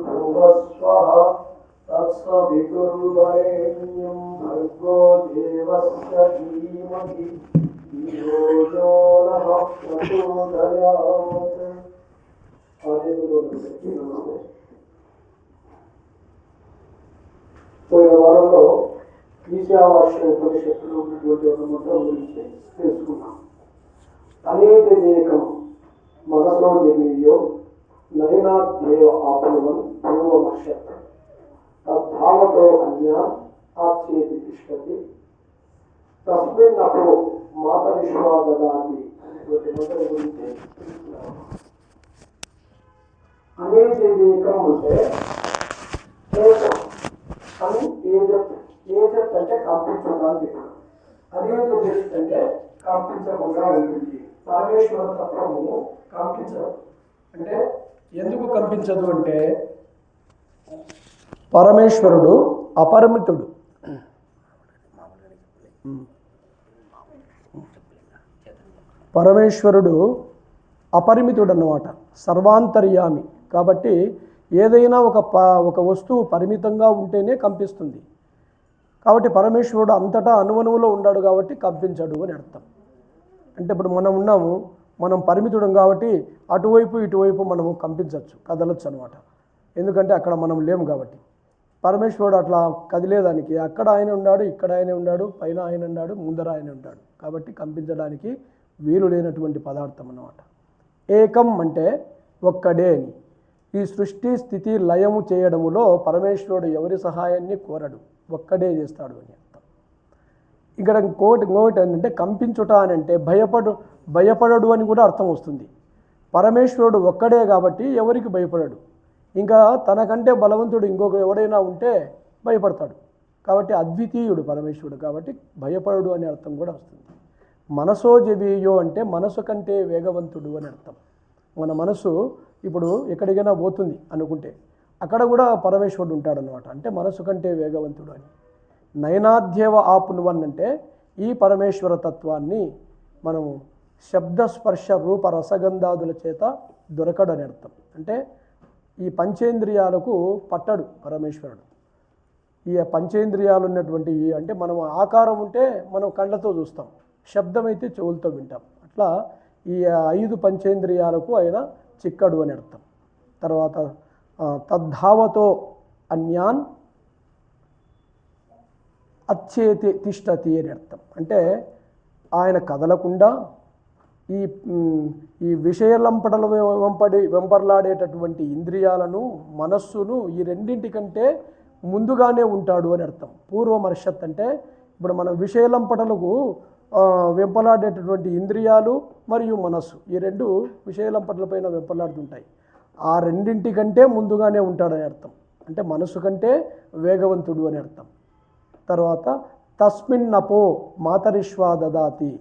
भूर्भुवस्वः तत्सवितुर्वरेण्यं भर्गो देवस्य धीमहि धियो यो नः प्रचोदयात् పోయిన వారంలో ఈశావాస్య ఉపనిషత్తులో ఉన్నటువంటి ఒక మంత్రం గురించి తెలుసుకున్నాం అనేక దేకం మనసో దేవీయో నయనాధ్యేయ ఆపణం పూర్వమర్షత్ తద్భావతో అన్య ఆచ్యేతి తిష్టతి తస్మిన్ అప్పుడు మాత విశ్వాదదాతి అనేటువంటి మంత్రం గురించి తెలుసుకున్నాం అనేక దేకం అంటే ఏకం అని ఏజత్ ఏజత్ అంటే కంపించడానికి అనేక దేశత్ అంటే కంపించకుండా ఉంటుంది పరమేశ్వర తత్వము కంపించదు. అంటే ఎందుకు కంపించదు అంటే పరమేశ్వరుడు అపరిమితుడు. పరమేశ్వరుడు అపరిమితుడు అన్నమాట సర్వాంతర్యామి. కాబట్టి ఏదైనా ఒక ప ఒక వస్తువు పరిమితంగా ఉంటేనే కంపిస్తుంది. కాబట్టి పరమేశ్వరుడు అంతటా అనువనువులో ఉన్నాడు కాబట్టి కంపించడు అని అర్థం. అంటే ఇప్పుడు మనం ఉన్నాము మనం పరిమితుడం కాబట్టి అటువైపు ఇటువైపు మనము కంపించవచ్చు కదలొచ్చు అనమాట ఎందుకంటే అక్కడ మనం లేము కాబట్టి. పరమేశ్వరుడు అట్లా కదిలేదానికి అక్కడ ఆయన ఉన్నాడు ఇక్కడ ఆయన ఉన్నాడు పైన ఆయన ఉన్నాడు ముందర ఆయన ఉన్నాడు. కాబట్టి కంపించడానికి వీలు లేనటువంటి పదార్థం అన్నమాట. ఏకం అంటే ఒక్కడే అని. ఈ సృష్టి స్థితి లయము చేయడములో పరమేశ్వరుడు ఎవరి సహాయాన్ని కోరడు. ఒక్కడే చేస్తాడు అని. ఇక్కడ ఇంకోటి ఇంకోటి ఏంటంటే కంపించుట అని అంటే భయపడు భయపడడు అని కూడా అర్థం వస్తుంది. పరమేశ్వరుడు ఒక్కడే కాబట్టి ఎవరికి భయపడడు? ఇంకా తనకంటే బలవంతుడు ఇంకొక ఎవడైనా ఉంటే భయపడతాడు. కాబట్టి అద్వితీయుడు పరమేశ్వరుడు కాబట్టి భయపడడు అనే అర్థం కూడా వస్తుంది. మనసో జబీయో అంటే మనసు కంటే వేగవంతుడు అని అర్థం. మన మనసు ఇప్పుడు ఎక్కడికైనా పోతుంది అనుకుంటే అక్కడ కూడా పరమేశ్వరుడు ఉంటాడనమాట అంటే మనసు కంటే వేగవంతుడు అని. నయనాధ్యేవ ఆపునువన్ అంటే ఈ పరమేశ్వర తత్వాన్ని మనము శబ్దస్పర్శ రూప రసగంధాదుల చేత దొరకడని అర్థం. అంటే ఈ పంచేంద్రియాలకు పట్టడు పరమేశ్వరుడు. ఈ పంచేంద్రియాలు ఉన్నటువంటి అంటే మనం ఆకారం ఉంటే మనం కళ్ళతో చూస్తాం శబ్దం అయితే చెవులతో వింటాం. అట్లా ఈ ఐదు పంచేంద్రియాలకు ఆయన చిక్కడు అని అర్థం. తర్వాత తద్ధావతో అన్యాన్ అచ్చేతి తిష్టతి అని అర్థం. అంటే ఆయన కదలకుండా ఈ ఈ విషయలంపటల వెంపడి వెంపర్లాడేటటువంటి ఇంద్రియాలను మనస్సును ఈ రెండింటికంటే ముందుగానే ఉంటాడు అని అర్థం. పూర్వమర్షత్ అంటే ఇప్పుడు మన విషయలంపటలకు వెంపలాడేటటువంటి ఇంద్రియాలు మరియు మనస్సు ఈ రెండు విషయలంపటలపైన వెంపలాడుతుంటాయి ఆ రెండింటికంటే ముందుగానే ఉంటాడని అర్థం. అంటే మనస్సు కంటే వేగవంతుడు అని అర్థం. తర్వాత తస్మిన్నపో మాతరిష్వా దదాతి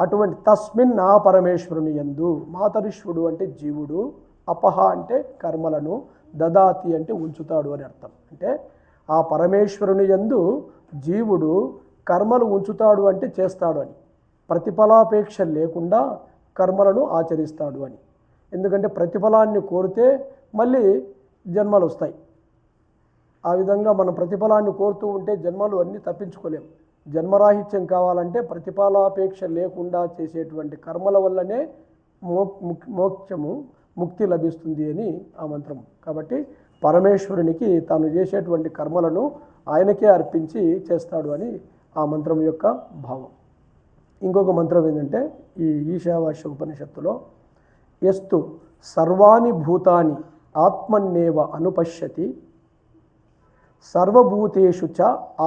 అటువంటి తస్మిన్ నా పరమేశ్వరుని యందు మాతరిష్వుడు అంటే జీవుడు అపహ అంటే కర్మలను దదాతి అంటే ఉంచుతాడు అని అర్థం. అంటే ఆ పరమేశ్వరుని యందు జీవుడు కర్మలు ఉంచుతాడు అంటే చేస్తాడు అని. ప్రతిఫలాపేక్ష లేకుండా కర్మలను ఆచరిస్తాడు అని. ఎందుకంటే ప్రతిఫలాన్ని కోరితే మళ్ళీ జన్మలు వస్తాయి. ఆ విధంగా మనం ప్రతిఫలాన్ని కోరుతూ ఉంటే జన్మలు అన్నీ తప్పించుకోలేం. జన్మరాహిత్యం కావాలంటే ప్రతిఫలాపేక్ష లేకుండా చేసేటువంటి కర్మల వల్లనే మో మోక్షము ముక్తి లభిస్తుంది అని ఆ మంత్రం. కాబట్టి పరమేశ్వరునికి తాను చేసేటువంటి కర్మలను ఆయనకే అర్పించి చేస్తాడు అని ఆ మంత్రం యొక్క భావం. ఇంకొక మంత్రం ఏంటంటే ఈ ఈశావాస్య ఉపనిషత్తులో ఎస్తు సర్వాణి భూతాని ఆత్మన్నేవ అనుపశ్యతి సర్వభూతేషు చ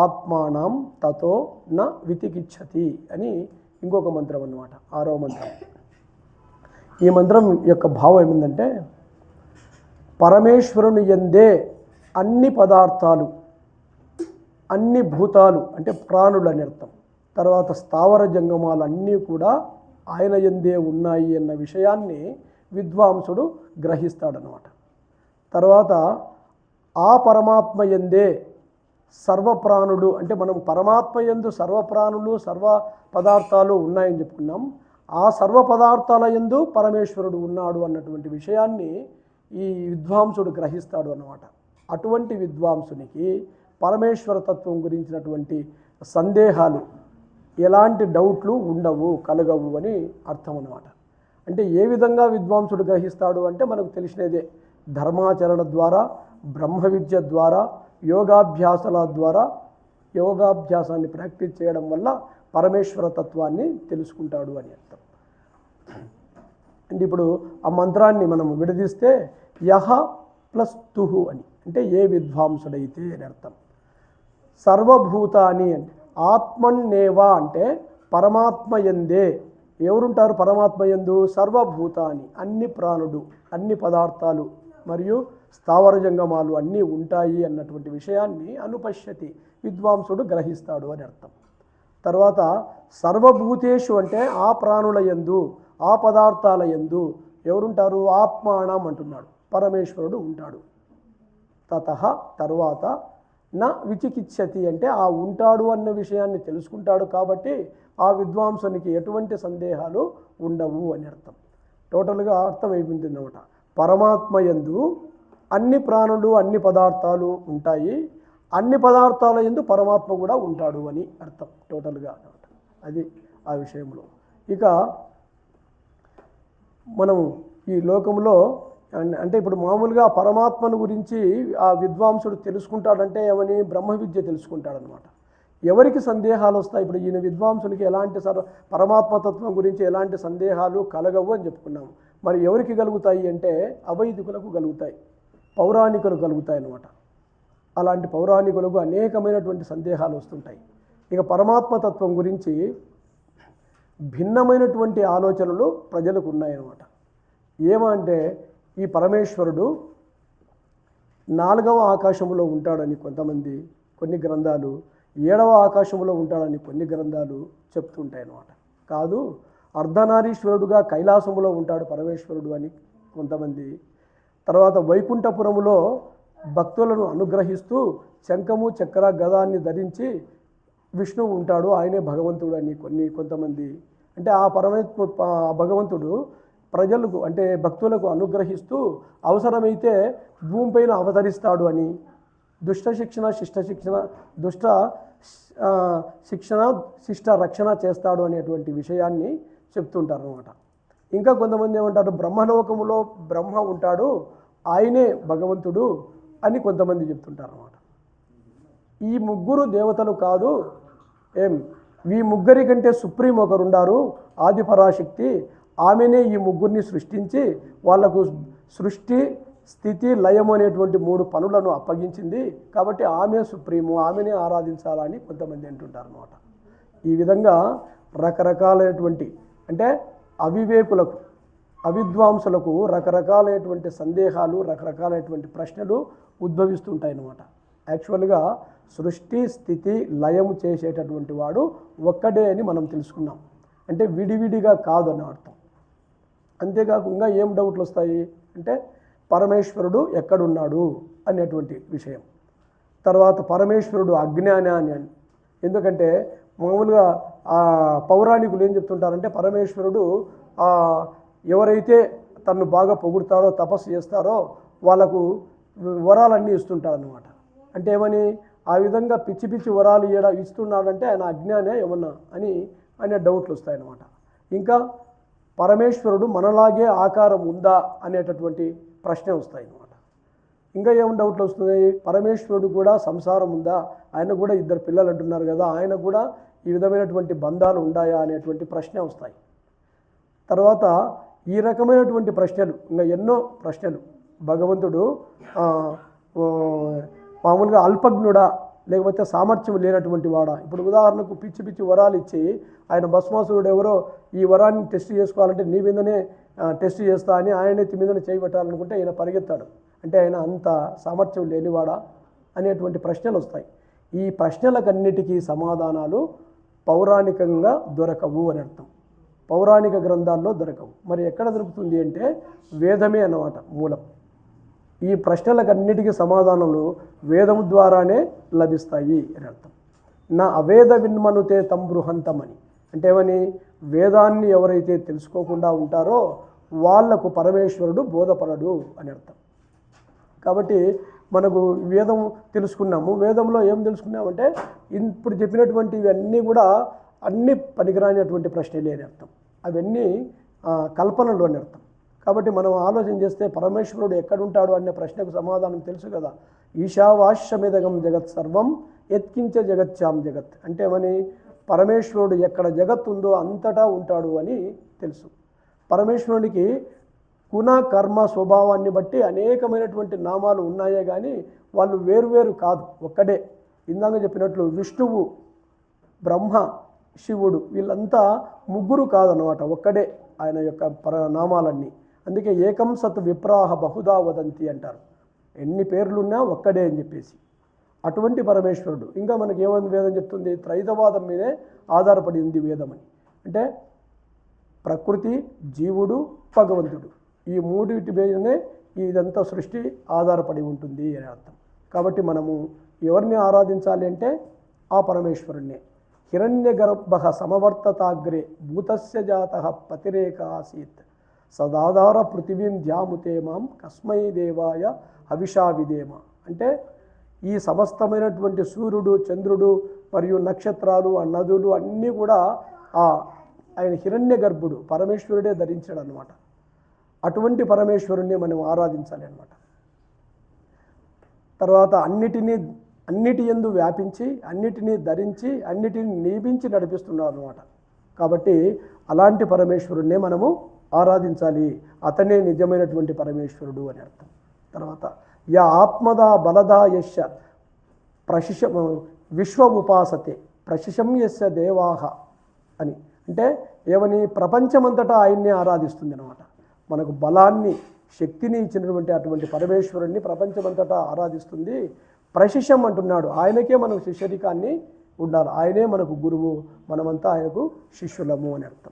ఆత్మానం తతో న వితికిచ్చతి అని ఇంకొక మంత్రం అన్నమాట ఆరో మంత్రం. ఈ మంత్రం యొక్క భావం ఏమిందంటే పరమేశ్వరుని ఎందే అన్ని పదార్థాలు అన్ని భూతాలు అంటే ప్రాణులు అని అర్థం. తర్వాత స్థావర జంగమాలు అన్నీ కూడా ఆయన ఎందే ఉన్నాయి అన్న విషయాన్ని విద్వాంసుడు గ్రహిస్తాడనమాట తర్వాత ఆ పరమాత్మ ఎందే సర్వప్రాణుడు అంటే మనం పరమాత్మ ఎందు సర్వప్రాణులు సర్వ పదార్థాలు ఉన్నాయని చెప్పుకున్నాం. ఆ సర్వ పదార్థాల ఎందు పరమేశ్వరుడు ఉన్నాడు అన్నటువంటి విషయాన్ని ఈ విద్వాంసుడు గ్రహిస్తాడు అన్నమాట. అటువంటి విద్వాంసునికి పరమేశ్వర తత్వం గురించినటువంటి సందేహాలు ఎలాంటి డౌట్లు ఉండవు కలగవు అని అర్థం అన్నమాట. అంటే ఏ విధంగా విద్వాంసుడు గ్రహిస్తాడు అంటే మనకు తెలిసినదే ధర్మాచరణ ద్వారా బ్రహ్మ విద్య ద్వారా యోగాభ్యాసాల ద్వారా యోగాభ్యాసాన్ని ప్రాక్టీస్ చేయడం వల్ల పరమేశ్వర తత్వాన్ని తెలుసుకుంటాడు అని అర్థం. అంటే ఇప్పుడు ఆ మంత్రాన్ని మనం విడదీస్తే యహ ప్లస్ తుహు అని అంటే ఏ విద్వాంసుడైతే అని అర్థం. సర్వభూతాని అంటే ఆత్మన్నేవా అంటే పరమాత్మ ఎందే ఎవరుంటారు పరమాత్మ ఎందు సర్వభూతాని అన్ని ప్రాణుడు అన్ని పదార్థాలు మరియు స్థావర జంగమాలు అన్నీ ఉంటాయి అన్నటువంటి విషయాన్ని అనుపశ్యతి. విద్వాంసుడు గ్రహిస్తాడు అని అర్థం. తర్వాత సర్వభూతేషు అంటే ఆ ప్రాణుల యందు ఆ పదార్థాల యందు ఎవరుంటారు? ఆత్మానం అంటున్నాడు. పరమేశ్వరుడు ఉంటాడు. తత తర్వాత నా విచికిత్సతి అంటే ఆ ఉంటాడు అన్న విషయాన్ని తెలుసుకుంటాడు కాబట్టి ఆ విద్వాంసునికి ఎటువంటి సందేహాలు ఉండవు అని అర్థం. టోటల్గా అర్థమైపోయింది అనమాట పరమాత్మ యందు అన్ని ప్రాణులు అన్ని పదార్థాలు ఉంటాయి. అన్ని పదార్థాల ఎందు పరమాత్మ కూడా ఉంటాడు అని అర్థం టోటల్గా అనమాట అది ఆ విషయంలో. ఇక మనం ఈ లోకంలో అంటే ఇప్పుడు మామూలుగా పరమాత్మను గురించి ఆ విద్వాంసుడు తెలుసుకుంటాడంటే ఏమని బ్రహ్మ విద్య తెలుసుకుంటాడనమాట ఎవరికి సందేహాలు వస్తాయి? ఇప్పుడు ఈయన విద్వాంసునికి ఎలాంటి సర్ పరమాత్మతత్వం గురించి ఎలాంటి సందేహాలు కలగవు అని చెప్పుకున్నాము. మరి ఎవరికి కలుగుతాయి అంటే అవైదికులకు కలుగుతాయి. పౌరాణికులు కలుగుతాయి అన్నమాట అలాంటి పౌరాణికులకు అనేకమైనటువంటి సందేహాలు వస్తుంటాయి. ఇక పరమాత్మతత్వం గురించి భిన్నమైనటువంటి ఆలోచనలు ప్రజలకు ఉన్నాయన్నమాట. ఏమంటే ఈ పరమేశ్వరుడు నాలుగవ ఆకాశంలో ఉంటాడని కొంతమంది కొన్ని గ్రంథాలు ఏడవ ఆకాశంలో ఉంటాడని కొన్ని గ్రంథాలు చెప్తుంటాయి అన్నమాట కాదు అర్ధనారీశ్వరుడుగా కైలాసములో ఉంటాడు పరమేశ్వరుడు అని కొంతమంది తర్వాత వైకుంఠపురములో భక్తులను అనుగ్రహిస్తూ శంఖము చక్ర గదాన్ని ధరించి విష్ణువు ఉంటాడు. ఆయనే భగవంతుడు అని కొన్ని కొంతమంది. అంటే ఆ పరమాత్మ ఆ భగవంతుడు ప్రజలకు అంటే భక్తులకు అనుగ్రహిస్తూ అవసరమైతే భూమిపైన అవతరిస్తాడు అని. దుష్ట శిక్షణ శిష్ట శిక్షణ దుష్ట శిక్షణ శిష్ట రక్షణ చేస్తాడు అనేటువంటి విషయాన్ని చెప్తుంటారు అనమాట ఇంకా కొంతమంది ఏమంటారు బ్రహ్మలోకములో బ్రహ్మ ఉంటాడు ఆయనే భగవంతుడు అని కొంతమంది చెప్తుంటారు అన్నమాట ఈ ముగ్గురు దేవతలు కాదు ఏం ఈ ముగ్గురి కంటే సుప్రీం ఒకరుండారు ఆది పరాశక్తి ఆమెనే ఈ ముగ్గురిని సృష్టించి వాళ్ళకు సృష్టి స్థితి లయం అనేటువంటి మూడు పనులను అప్పగించింది. కాబట్టి ఆమె సుప్రీము ఆమెనే ఆరాధించాలని కొంతమంది అంటుంటారు అన్నమాట ఈ విధంగా రకరకాలైనటువంటి అంటే అవివేకులకు అవిద్వాంసులకు రకరకాలైనటువంటి సందేహాలు రకరకాలైనటువంటి ప్రశ్నలు ఉద్భవిస్తుంటాయి అన్నమాట యాక్చువల్గా సృష్టి స్థితి లయము చేసేటటువంటి వాడు ఒక్కడే అని మనం తెలుసుకున్నాం. అంటే విడివిడిగా కాదు అని అర్థం. అంతేకాకుండా ఏం డౌట్లు వస్తాయి అంటే పరమేశ్వరుడు ఎక్కడున్నాడు అనేటువంటి విషయం. తర్వాత పరమేశ్వరుడు అజ్ఞానాన్ని అని ఎందుకంటే మామూలుగా ఆ పౌరాణికులు ఏం చెప్తుంటారంటే పరమేశ్వరుడు ఎవరైతే తను బాగా పొగుడతారో తపస్సు చేస్తారో వాళ్ళకు వరాలన్నీ ఇస్తుంటాడనమాట అంటే ఏమని? ఆ విధంగా పిచ్చి పిచ్చి వరాలు ఇయ్యడ ఇస్తున్నాడంటే ఆయన అజ్ఞానే ఏమన్నా అని అనే డౌట్లు వస్తాయన్నమాట. ఇంకా పరమేశ్వరుడు మనలాగే ఆకారం ఉందా అనేటటువంటి ప్రశ్న వస్తాయి అన్నమాట ఇంకా ఏం డౌట్లు వస్తున్నాయి? పరమేశ్వరుడు కూడా సంసారం ఉందా? ఆయన కూడా ఇద్దరు పిల్లలు అంటున్నారు కదా ఆయన కూడా ఈ విధమైనటువంటి బంధాలు ఉన్నాయా అనేటువంటి ప్రశ్న వస్తాయి. తర్వాత ఈ రకమైనటువంటి ప్రశ్నలు ఇంకా ఎన్నో ప్రశ్నలు. భగవంతుడు మామూలుగా అల్పజ్ఞుడా లేకపోతే సామర్థ్యం లేనటువంటి వాడా. ఇప్పుడు ఉదాహరణకు పిచ్చి పిచ్చి వరాలు ఇచ్చి ఆయన భస్మాసురుడు ఎవరో ఈ వరాన్ని టెస్ట్ చేసుకోవాలంటే నీ మీదనే టెస్ట్ చేస్తా అని ఆయన మీదనే చేయబెట్టాలనుకుంటే ఆయన పరిగెత్తాడు. అంటే ఆయన అంత సామర్థ్యం లేనివాడా అనేటువంటి ప్రశ్నలు వస్తాయి. ఈ ప్రశ్నలకన్నిటికీ సమాధానాలు పౌరాణికంగా దొరకవు అని అర్థం. పౌరాణిక గ్రంథాల్లో దొరకవు. మరి ఎక్కడ దొరుకుతుంది అంటే వేదమే అన్నమాట మూలం. ఈ ప్రశ్నలకన్నిటికీ సమాధానాలు వేదము ద్వారానే లభిస్తాయి అని అర్థం. నా అవేద విన్మనుతే తంబృహంతమని. అంటే ఏమని? వేదాన్ని ఎవరైతే తెలుసుకోకుండా ఉంటారో వాళ్ళకు పరమేశ్వరుడు బోధపడడు అని అర్థం. కాబట్టి మనకు వేదం తెలుసుకున్నాము. వేదంలో ఏం తెలుసుకున్నామంటే ఇప్పుడు చెప్పినటువంటి ఇవన్నీ కూడా అన్ని పనికిరానిటువంటి ప్రశ్నలే అని అర్థం. అవన్నీ కల్పనలు అని అర్థం. కాబట్టి మనం ఆలోచన చేస్తే పరమేశ్వరుడు ఎక్కడుంటాడు అనే ప్రశ్నకు సమాధానం తెలుసు కదా. ఈశావాస్యమిదగం జగత్ సర్వం ఎత్కించ జగత్యాం జగత్. అంటే మని పరమేశ్వరుడు ఎక్కడ జగత్ ఉందో అంతటా ఉంటాడు అని తెలుసు. పరమేశ్వరునికి గుణ కర్మ స్వభావాన్ని బట్టి అనేకమైనటువంటి నామాలు ఉన్నాయే కానీ వాళ్ళు వేరువేరు కాదు ఒక్కడే ఇందాక చెప్పినట్లు విష్ణువు బ్రహ్మ శివుడు వీళ్ళంతా ముగ్గురు కాదనమాట ఒక్కడే ఆయన యొక్క పర నామాలన్నీ. అందుకే ఏకం సత్ విప్రాహ బహుదా వదంతి అంటారు. ఎన్ని పేర్లున్నా ఒక్కడే అని చెప్పేసి. అటువంటి పరమేశ్వరుడు. ఇంకా మనకి ఏమని వేదం చెప్తుంది? త్రైతవాదం మీదే ఆధారపడి ఉంది వేదం అని. అంటే ప్రకృతి జీవుడు భగవంతుడు. ఈ మూడిటి మీదనే ఇదంతా సృష్టి ఆధారపడి ఉంటుంది అని అర్థం. కాబట్టి మనము ఎవరిని ఆరాధించాలి అంటే ఆ పరమేశ్వరుణ్ణే. హిరణ్య గర్భ సమవర్తతాగ్రే భూతస్య జాత పతిరేక ఆసీత్ సదాధార పృథివీం ధ్యాముతే మాం కస్మై దేవాయ హవిషా విదేమ. అంటే ఈ సమస్తమైనటువంటి సూర్యుడు చంద్రుడు మరియు నక్షత్రాలు ఆ నదులు అన్నీ కూడా ఆ ఆయన హిరణ్య గర్భుడు పరమేశ్వరుడే ధరించాడు అనమాట అటువంటి పరమేశ్వరుణ్ణి మనం ఆరాధించాలి అనమాట తర్వాత అన్నిటినీ అన్నిటి ఎందు వ్యాపించి అన్నిటినీ ధరించి అన్నిటిని నియమించి నడిపిస్తున్నాడు అనమాట కాబట్టి అలాంటి పరమేశ్వరుణ్ణే మనము ఆరాధించాలి. అతనే నిజమైనటువంటి పరమేశ్వరుడు అని అర్థం. తర్వాత యా ఆత్మదా బలదా యశ ప్రశిష విశ్వ ఉపాసతే ప్రశిషం యస్య దేవాహ అని. అంటే ఏమని? ప్రపంచమంతటా ఆయన్నే ఆరాధిస్తుంది అనమాట మనకు బలాన్ని శక్తిని ఇచ్చినటువంటి అటువంటి పరమేశ్వరుణ్ణి ప్రపంచమంతటా ఆరాధిస్తుంది. ప్రశిషం అంటున్నాడు. ఆయనకే మనం శిష్యరికాన్ని ఉండాలి. ఆయనే మనకు గురువు. మనమంతా ఆయనకు శిష్యులము అని అర్థం.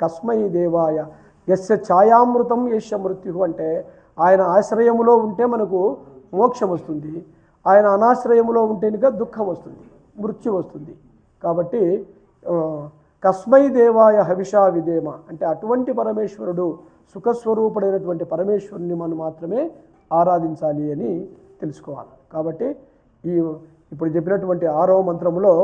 కస్మై దేవాయ. యస్య ఛాయామృతం యస్య మృత్యు అంటే ఆయన ఆశ్రయములో ఉంటే మనకు మోక్షం వస్తుంది. ఆయన అనాశ్రయములో ఉంటే ఇంకా దుఃఖం వస్తుంది. మృత్యు వస్తుంది. కాబట్టి కస్మై దేవాయ హవిషా విదేమ. అంటే అటువంటి పరమేశ్వరుడు సుఖస్వరూపుడైనటువంటి పరమేశ్వరుని మనం మాత్రమే ఆరాధించాలి అని తెలుసుకోవాలి. కాబట్టి ఈ ఇప్పుడు చెప్పినటువంటి ఆరో మంత్రంలో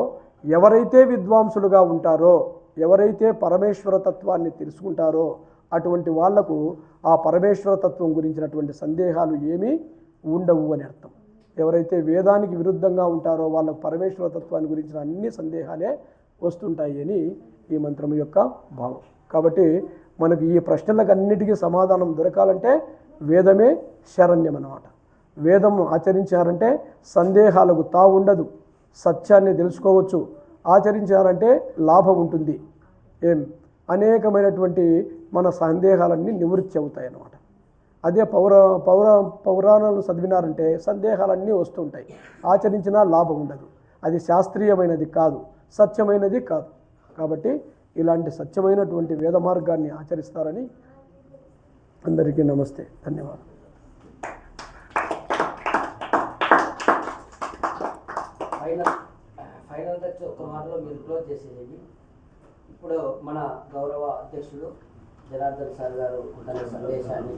ఎవరైతే విద్వాంసులుగా ఉంటారో ఎవరైతే పరమేశ్వర తత్వాన్ని తెలుసుకుంటారో అటువంటి వాళ్ళకు ఆ పరమేశ్వర తత్వం గురించినటువంటి సందేహాలు ఏమీ ఉండవు అని అర్థం. ఎవరైతే వేదానికి విరుద్ధంగా ఉంటారో వాళ్ళకు పరమేశ్వర తత్వాన్ని గురించిన అన్ని సందేహాలే వస్తుంటాయి అని ఈ మంత్రం యొక్క భావం. కాబట్టి మనకు ఈ ప్రశ్నలకు అన్నిటికీ సమాధానం దొరకాలంటే వేదమే శరణ్యం అన్నమాట వేదం ఆచరించారంటే సందేహాలకు తావు ఉండదు. సత్యాన్ని తెలుసుకోవచ్చు. ఆచరించారంటే లాభం ఉంటుంది. ఏం? అనేకమైనటువంటి మన సందేహాలన్నీ నివృత్తి అవుతాయి అన్నమాట అదే పౌర పౌర పౌరాణాలు చదివినారంటే సందేహాలన్నీ వస్తుంటాయి. ఆచరించినా లాభం ఉండదు. అది శాస్త్రీయమైనది కాదు సత్యమైనది కాదు. కాబట్టి ఇలాంటి సత్యమైనటువంటి వేద మార్గాన్ని ఆచరిస్తారని అందరికీ నమస్తే ధన్యవాదాలు. ఫైనల్ ఫైనల్ టచ్ ఒక మాటలో మీరు క్లోజ్ చేసేది ఇప్పుడు మన గౌరవ అధ్యక్షుడు జనార్దన్ సార్ గారు తన సందేశాన్ని